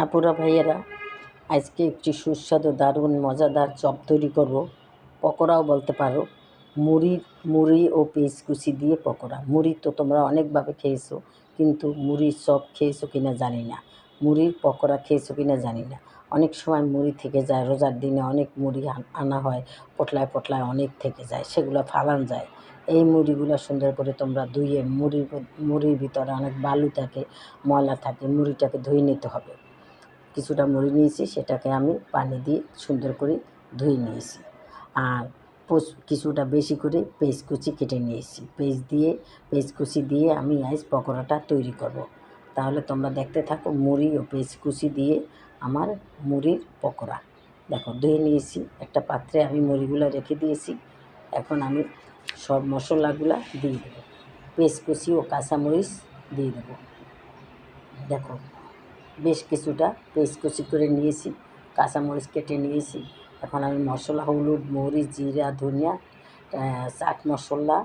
আপুরা ভাইয়েরা, আজকে একটি সুস্বাদু, দারুণ, মজাদার চপ তৈরি করব। পকোড়াও বলতে পারো। মুড়ি মুড়ি ও পেঁয়াজ কুচি দিয়ে পকোড়া। মুড়ি তো তোমরা অনেকভাবে খেয়েছো, কিন্তু মুড়ির চপ খেয়েছো কিনা জানি না। মুড়ির পকোড়া খেয়েছো কিনা জানি না। অনেক সময় মুড়ি থেকে যায়, রোজার দিনে অনেক মুড়ি আনা হয়, পটলায় পটলায় অনেক থেকে যায়, সেগুলো ফালান যায়। এই মুড়িগুলো সুন্দর করে তোমরা ধুয়ে মুড়ির মুড়ির ভিতরে অনেক বালু থাকে, ময়লা থাকে, মুড়িটাকে ধুয়ে নিতে হবে। কিছুটা মুড়ি নিয়েছি, সেটাকে আমি পানি দিয়ে সুন্দর করে ধুয়ে নিয়েছি। আর পোস- কিছুটা বেশি করে পেস্ট কুচি কেটে নিয়েছি। পেস্ট দিয়ে পেস্ট কুচি দিয়ে আমি আজ পকোড়াটা তৈরি করব। তাহলে তোমরা দেখতে থাকো মুড়ি ও পেস্ট কুচি দিয়ে আমার মুড়ির পকোড়া। দেখো, ধুয়ে নিয়েছি, একটা পাত্রে আমি মুড়িগুলো রেখে দিয়েছি। এখন আমি সব মশলাগুলা দিয়ে দেবো। পেস্ট কুচি ও কাঁচামরিচ দিয়ে দেবো। দেখো বেশ কিছুটা পেস্ট কুচি করে নিয়েছি, কাঁচামরিচ কেটে নিয়েছি। এখন আমি মশলা, হলুদ, মরিচ, জিরা, ধনিয়া চাট মশলা,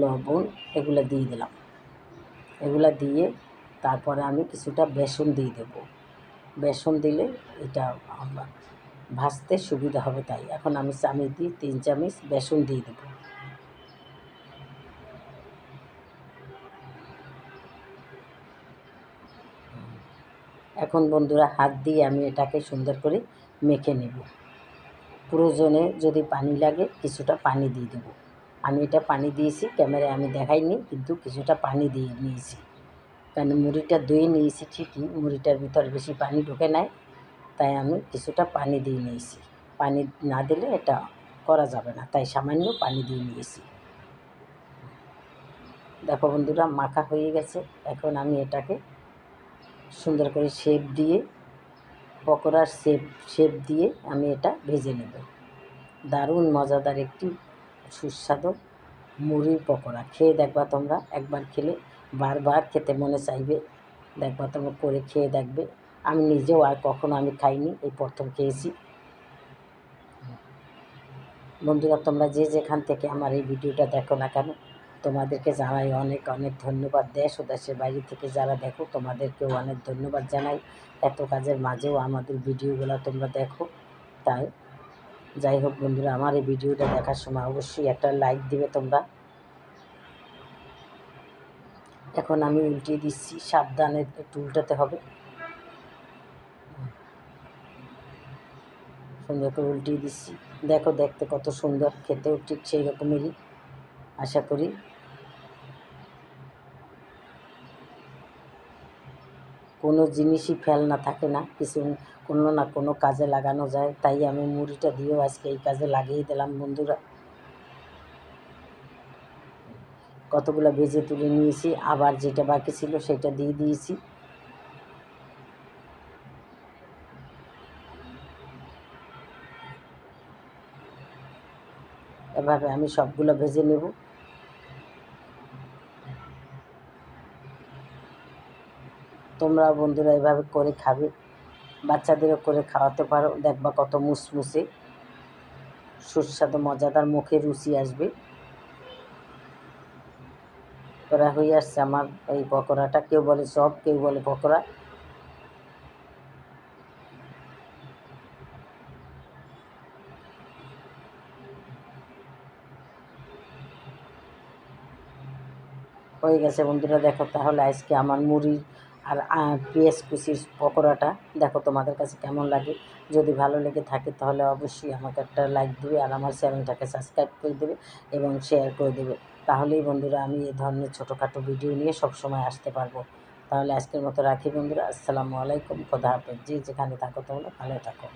লবণ এগুলো দিয়ে দিলাম। এগুলো দিয়ে তারপরে আমি কিছুটা বেসন দিয়ে দেব। বেসন দিলে এটা ভাজতে সুবিধা হবে তাই। এখন আমি চামিচ দিয়ে, তিন চামচ বেসন দিয়ে দেবো। এখন বন্ধুরা হাত দিয়ে আমি এটাকে সুন্দর করে মেখে নেব। প্রয়োজনে যদি পানি লাগে কিছুটা পানি দিয়ে দেবো। আমি এটা পানি দিয়েছি, ক্যামেরায় আমি দেখাইনি, কিন্তু কিছুটা পানি দিয়ে নিয়েছি। কারণ মুড়িটা ধুয়ে নিয়েছি ঠিকই, মুড়িটার ভিতর বেশি পানি ঢুকে নাই, তাই আমি কিছুটা পানি দিয়ে নিয়েছি। পানি না দিলে এটা করা যাবে না, তাই সামান্য পানি দিয়ে নিয়েছি। দেখো বন্ধুরা, মাখা হয়ে গেছে, এখন আমি এটাকে সুন্দর করে শেপ দিয়ে, পকোড়ার শেপ শেপ দিয়ে আমি এটা ভেজে নেব। দারুণ মজাদার একটি সুস্বাদু মুড়ির পকোড়া। খেয়ে দেখবা তোমরা, একবার খেলে বারবার খেতে মনে চাইবে। দেখবা তোমরা করে খেয়ে দেখবে। আমি নিজেও আর কখনো আমি খাইনি, এই প্রথম খেয়েছি। বন্ধুরা, তোমরা যে যেখান থেকে আমার এই ভিডিওটা দেখো না কেন তোমাদেরকে জানাই অনেক অনেক ধন্যবাদ। দেশ ও দেশের বাইরে থেকে যারা দেখো, তোমাদেরকেও অনেক ধন্যবাদ জানাই। এত কাজের মাঝেও আমাদের ভিডিওগুলো তোমরা দেখো। তাই যাই হোক বন্ধুরা, আমার এই ভিডিওটা দেখার সময় অবশ্যই একটা লাইক দিবে তোমরা। এখন আমি উল্টিয়ে দিচ্ছি, সাবধানে একটু উল্টাতে হবে। সুন্দর করে উল্টিয়ে দিচ্ছি। দেখো দেখতে কত সুন্দর, খেতেও ঠিক সেই রকমেরই আশা করি। কোনো জিনিসই ফেল না, থাকে না। কিছু কোনো না কোনো কাজে লাগানো যায়। তাই আমি মুড়িটা দিয়েও আজকে এই কাজে লাগিয়ে দিলাম বন্ধুরা। কতগুলো ভেজে তুলে নিয়েছি, আবার যেটা বাকি ছিল সেটা দিয়ে দিয়েছি। এভাবে আমি সবগুলো ভেজে নেব। তোমরা বন্ধুরা এভাবে করে খাবে, বাচ্চাদেরও করে খাওয়াতে পারো। দেখবা কত মুসমুসে, সুস্বাদু, মজাদার মুখে রুচি আসবে। করা হয়ে আসছে আমার এই পকোড়াটা। কেউ বলে চপ, কেউ বলে পকোড়া। হয়ে গেছে বন্ধুরা, দেখো তাহলে আজকে আমার মুড়ির আর পেঁয়াজ কুচির পকোড়াটা, দেখো তোমাদের কাছে কেমন লাগে। যদি ভালো লেগে থাকে তাহলে অবশ্যই আমাকে একটা লাইক দেবে আর আমার চ্যানেলটাকে সাবস্ক্রাইব করে দেবে এবং শেয়ার করে দেবে। তাহলেই বন্ধুরা আমি এ ধরনের ছোটোখাটো ভিডিও নিয়ে সব সময় আসতে পারব। তাহলে আজকের মতো রাখি বন্ধুরা। আসসালামু আলাইকুম। খোদা হাফেজ। যে যেখানে থাকো তোমরা ভালো থাকো।